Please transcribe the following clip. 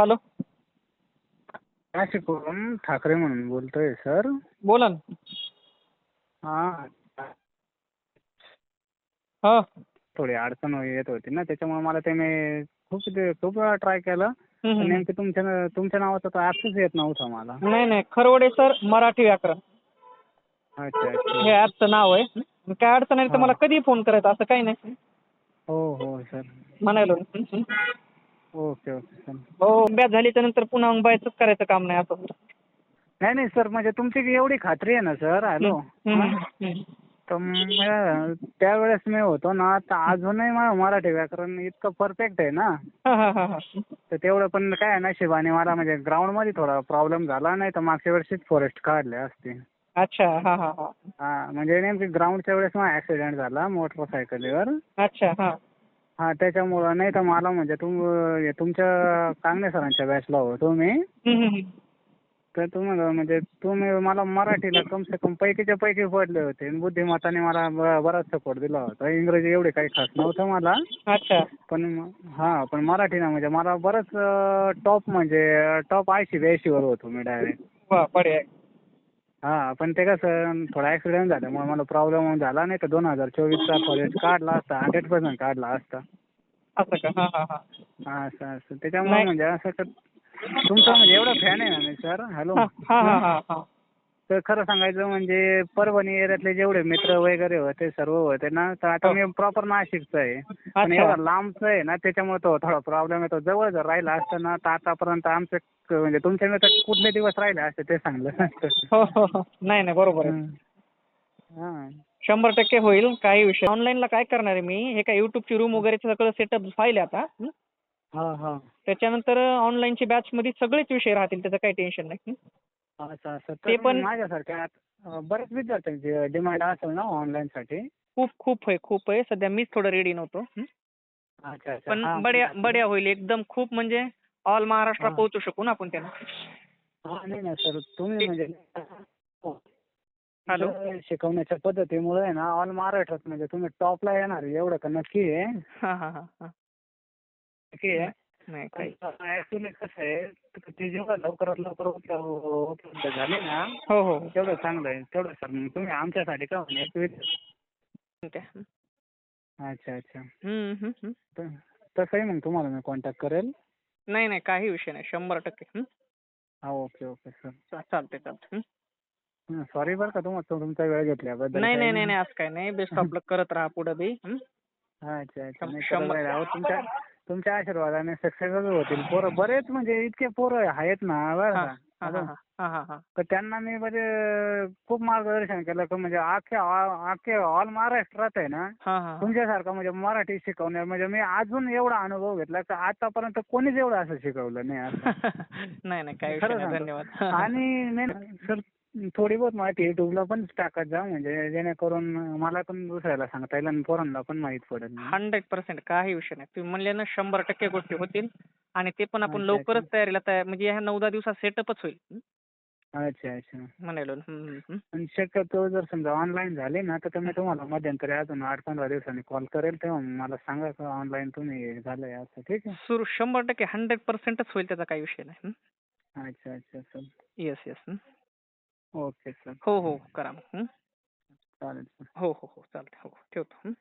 Hello. नाशिकवरून Thackeray म्हणून बोलतोय sir. बोला ना. हां. हा. थोडी अडचण येत होती ना त्याच्यामुळे मला ते मी खूप ते खूप वेळा ट्राय केलं. हम्म, पण हम्म. नेमकं तुमच्या तुमच्या नावाचा तो ॲपच येत नव्हता मला. नाही नाही. खरवडे सर मराठी व्याकरण. अच्छा अच्छा. हे ॲपचं नाव आहे. काय अडचण आहे तर हा. मला कधी फोन करायचा? असं काही नाही. हो हो सर. म्हणायलो ओके ओके सर. हो नंतर पुन्हा मग बायचंच करायचं काम नाही असं. नाही नाही सर म्हणजे तुमची एवढी खात्री आहे ना सर हॅलो. तर मग त्यावेळेस मी होतो ना तर अजूनही माझं मराठी व्याकरण इतकं परफेक्ट आहे ना. हा हा हा हा. तर तेवढं पण काय नशिबाने मला म्हणजे ग्राउंडमध्ये थोडा प्रॉब्लेम झाला नाही तर मागच्या वर्षीच फॉरेस्ट काढले असते. अच्छा हा हा हा. म्हणजे नेमकी ग्राउंडच्या वेळेस माझा ॲक्सिडेंट झाला मोटरसायकलीवर अच्छा हा. हा त्याच्यामुळं नाही तर मला म्हणजे तुम तुमच्या कांगणे सरांच्या बॅचला होतो मी. तर तुम्हाला म्हणजे तुम्ही मला मराठीला कम से कम पैकीच्या पैकी पडले होते. आणि बुद्धिमत्ताने मला ब- बराच सपोर्ट दिला होता. इंग्रजी एवढे काही खास नव्हतं मला. अच्छा. पण म- हा पण मराठीनं म्हणजे मला बरंच टॉप म्हणजे टॉप ऐंशी ब्याऐंशीवर होतो मी डायरेक्ट वा बढिया. आहे. हा पण ते कसं थोडा ॲक्सिडेंट झाल्यामुळे मला प्रॉब्लेम झाला नाही तर दोन हजार चोवीसचा फॉरेस्ट काढला असता हंड्रेड पर्सेंट काढला असता. असं का? हा हा हा. हा असं असं. त्याच्यामुळे. म्हणजे असं क- तुमचं म्हणजे एवढं फॅन आहे ना मी सर हॅलो हा हा हा. तर खरं सांगायचं म्हणजे परभणी एरियातले जेवढे मित्र वगैरे होते सर्व होते ना तर आता हो. मी प्रॉपर नाशिकचा आहे पण अच्छा. एवढा लांबचा आहे ना त्याच्यामुळे तो थोडा प्रॉब्लेम येतो जवळ जर राहिला असतं ना तर आतापर्यंत आमचे क- म्हणजे तुमच्या मित्र कुठले दिवस राहिले असते ते सांगलं असतं. हो हो हो नाही नाही बरोबर आहे हं. शंभर टक्के होईल काही विषय ऑनलाईनला काय करणार आहे मी हे काय युट्यूबची रूम वगैरे सगळं सेटअप फाईल आहे आता हं? हां हां त्याच्यानंतर ऑनलाईनची बॅचमध्ये सगळेच विषय राहतील त्याचं काही टेन्शन नाही हं? असं असं. ते पण- माझ्यासारख्या बरेच विद्यार्थ्यांची डिमांड असेल ना ऑनलाईनसाठी? खूप खूप आहे खूप आहे. सध्या मीच थोडं रेडी नव्हतो. पण बड्या बड्या होईल. एकदम खूप म्हणजे ऑल महाराष्ट्र. पोहोचू शकू ना आपण त्यांना. हां नाही ना सर. तुम्ही म्हणजे. हॅलो? शिकवण्याच्या पद्धतीमुळे आहे ना ऑल महाराष्ट्रात म्हणजे तुम्ही टॉपला येणार एवढं का नक्की आहे? नक्की आहे. नाही काही ऍक्च्युली कसं आहे ते जेवढं लवकरात लवकर उप- उपलब्ध झाले ना हो हो. तेवढं चांगलं आहे तेवढं सर मग तुम्ही आमच्यासाठी का. अच्छा अच्छा. तसंही मग तुम्हाला मी कॉन्टॅक्ट करेल. नाही नाही काही विषय नाही. शंभर टक्के. हं? Okay okay sir. चालते चालते? सॉरी बरं का तुम्हाला तुमचा वेळ घेतल्याबद्दल नाही काही. नाही नाही नाही असं काय नाही. बेस्ट ऑफ लक करत राहा पुढं बी? अच्छा अच्छा. तुमच्या तुमच्या आशीर्वादाने सक्सेसच होतील. पोरं बरेच म्हणजे इतके पोरं आहेत ना बरं हां का? तर त्यांना मी म्हणजे खूप मार्गदर्शन केलं. की म्हणजे अख्ख्या अख्खे ऑल महाराष्ट्रात आहे ना हां हां तुमच्यासारखं म्हणजे मराठी शिकवण्यात म्हणजे मी अजून एवढा अनुभव घेतला की आतापर्यंत कोणीच एवढं असं शिकवलं नाही असं. नाही नाही काही विषय खरं नाही. सांगतो. धन्यवाद. आणि सर थोडी बहुत माहिती युट्यूबला पण टाकत जा म्हणजे जेणेकरून मला पण दुसऱ्याला सांगता येईल आणि पोरांना पण माहीत पडेल. हंड्रेड पर्सेंट काही विषय नाही. तुम्ही म्हणले ना शंभर टक्के गोष्टी होतील. आणि ते पण आपण लवकरच तयारीला तयार म्हणजे ह्या नऊ दहा दिवसात सेटअपच होईल? अच्छा अच्छा. म्हणालो शक्यतो जर समजा ऑनलाईन झाले ना तर मी तुम्हाला मध्यंतरी अजून आठ पंधरा दिवसांनी कॉल करेल तेव्हा मला सांगा का ऑनलाईन तुम्ही झालंय असं ठीक आहे? सुरू शंभर टक्के हंड्रेड पर्सेंटच होईल त्याचा काही विषय नाही. अच्छा अच्छा sir yes yes okay sir हो हो करा मग? चालेल सर हो हो हो. चालतंय. हो ठेवतो?